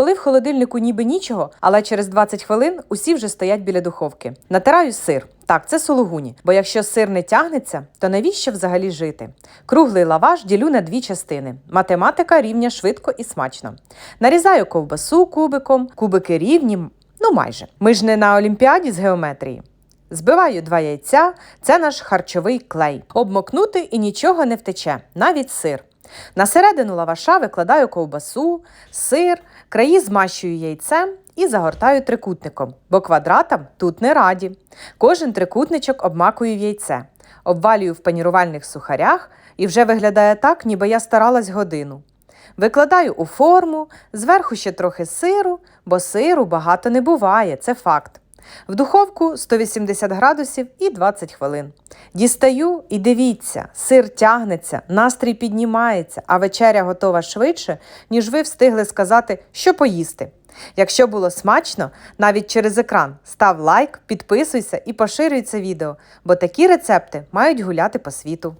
коли в холодильнику ніби нічого, але через 20 хвилин усі вже стоять біля духовки. Натираю сир. Так, це сологуні, бо якщо сир не тягнеться, то навіщо взагалі жити? Круглий лаваш ділю на дві частини. Математика рівня швидко і смачно. Нарізаю ковбасу кубиком, кубики рівні, ну майже. Ми ж не на олімпіаді з геометрії. Збиваю два яйця, це наш харчовий клей. Обмокнути і нічого не втече, навіть сир. На середину лаваша викладаю ковбасу, сир, краї змащую яйцем і загортаю трикутником, бо квадратам тут не раді. Кожен трикутничок обмакую в яйце, обвалюю в панірувальних сухарях і вже виглядає так, ніби я старалась годину. Викладаю у форму, зверху ще трохи сиру, бо сиру багато не буває, це факт. В духовку 180 градусів і 20 хвилин. Дістаю і дивіться, сир тягнеться, настрій піднімається, а вечеря готова швидше, ніж ви встигли сказати, що поїсти. Якщо було смачно, навіть через екран став лайк, підписуйся і поширюй це відео, бо такі рецепти мають гуляти по світу.